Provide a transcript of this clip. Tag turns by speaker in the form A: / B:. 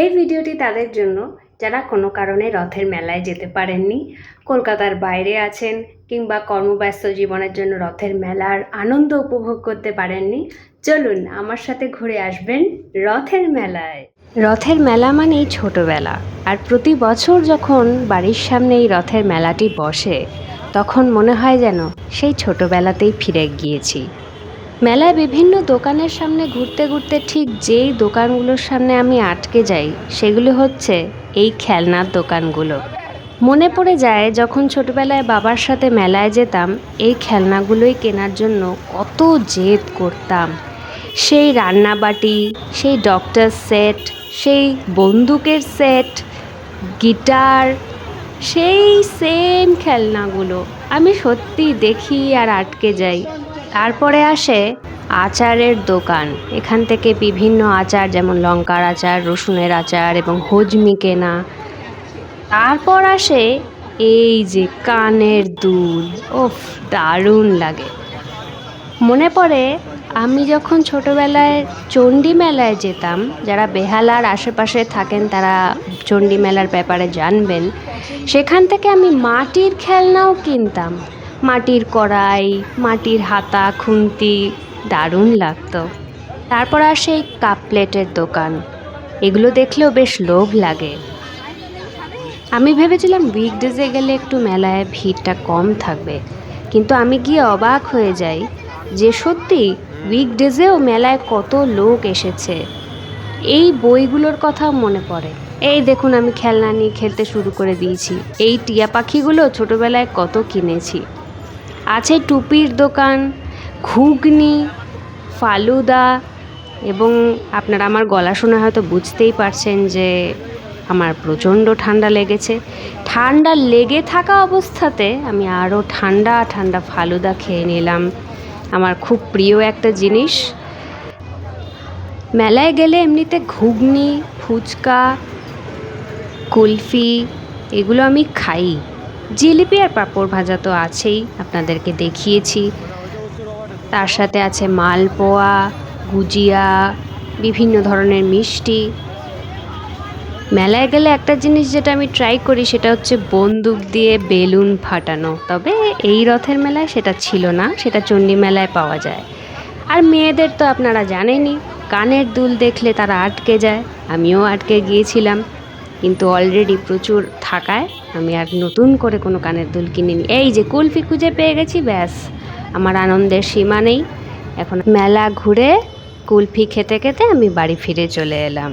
A: এই ভিডিওটি তাদের জন্য, যারা কোনো কারণে রথের মেলায় যেতে পারেননি, কলকাতার বাইরে আছেন কিংবা কর্মব্যস্ত জীবনের জন্য রথের মেলার আনন্দ উপভোগ করতে পারেননি, চলুন আমার সাথে ঘুরে আসবেন রথের মেলায়। রথের মেলা মানেই ছোটবেলা, আর প্রতি বছর যখন বাড়ির সামনে এই রথের মেলাটি বসে, তখন মনে হয় যেন সেই ছোটবেলাতেই ফিরে গিয়েছি। মেলায় বিভিন্ন দোকানের সামনে ঘুরতে ঘুরতে ঠিক যেই দোকানগুলোর সামনে আমি আটকে যাই, সেগুলো হচ্ছে এই খেলনার দোকানগুলো। মনে পড়ে যায়, যখন ছোটবেলায় বাবার সাথে মেলায় যেতাম, এই খেলনাগুলোই কেনার জন্য কত জেদ করতাম। সেই রান্নাবাটি, সেই ডক্টর সেট সেই বন্দুকের সেট গিটার সেই সেম খেলনাগুলো আমি সত্যি দেখি আর আটকে যাই। তারপরে আসে আচারের দোকান। এখান থেকে বিভিন্ন আচার, যেমন লঙ্কার আচার, রসুনের আচার এবং হজমি কেনা। তারপর আসে এই যে কানের দুল। ওফ দারুণ লাগে। মনে পড়ে, আমি যখন ছোটোবেলায় চণ্ডী মেলায় যেতাম, যারা বেহালার আশেপাশে থাকেন তারা চণ্ডী মেলার ব্যাপারে জানবেন, সেখান থেকে আমি মাটির খেলনাও কিনতাম। মাটির কড়াই, মাটির হাতা, খুন্তি, দারুণ লাগতো। তারপর আসে এই কাপ প্লেটের দোকান। এগুলো দেখলেও বেশ লোভ লাগে। আমি ভেবেছিলাম উইকডেজে গেলে একটু মেলায় ভিড়টা কম থাকবে। কিন্তু আমি গিয়ে অবাক হয়ে যাই যে সত্যি উইকডেজেও মেলায় কত লোক এসেছে। এই বইগুলোর কথা মনে পড়ে। এই দেখুন আমি খেলনা নিয়ে খেলতে শুরু করে দিয়েছি। এই টিয়া পাখিগুলো ছোটোবেলায় কত কিনেছি। আছে টুপির দোকান, ঘুগনি, ফালুদা এবং আপনারা আমার গলা শুনে হয়তো বুঝতেই পারছেন যে আমার প্রচণ্ড ঠান্ডা লেগেছে। ঠান্ডা লেগে থাকা অবস্থাতে আমি আরও ঠান্ডা ঠান্ডা ফালুদা খেয়ে নিলাম। আমার খুব প্রিয় একটা জিনিস। মেলায় গেলে এমনিতে ঘুগনি, ফুচকা, কুলফি, এগুলো আমি খাই। জিলিপি আর পাঁপড় ভাজা তো আছেই, আপনাদেরকে দেখিয়েছি। তার সাথে আছে মালপোয়া, গুজিয়া, বিভিন্ন ধরনের মিষ্টি। মেলায় গেলে একটা জিনিস যেটা আমি ট্রাই করি, সেটা হচ্ছে বন্দুক দিয়ে বেলুন ফাটানো। তবে এই রথের মেলায় সেটা ছিল না, সেটা চণ্ডী মেলায় পাওয়া যায়। আর মেয়েদের তো আপনারা জানেনই, কানের দুল দেখলে তারা আটকে যায়। আমিও আটকে গিয়েছিলাম। কিন্তু অলরেডি প্রচুর থাকায় আমি আর নতুন করে কোনো কানের দুল কিনিনি। এই যে কুলফি খুঁজে পেয়ে গেছি, ব্যাস, আমার আনন্দের সীমা নেই। এখন মেলা ঘুরে কুলফি খেতে খেতে আমি বাড়ি ফিরে চলে এলাম।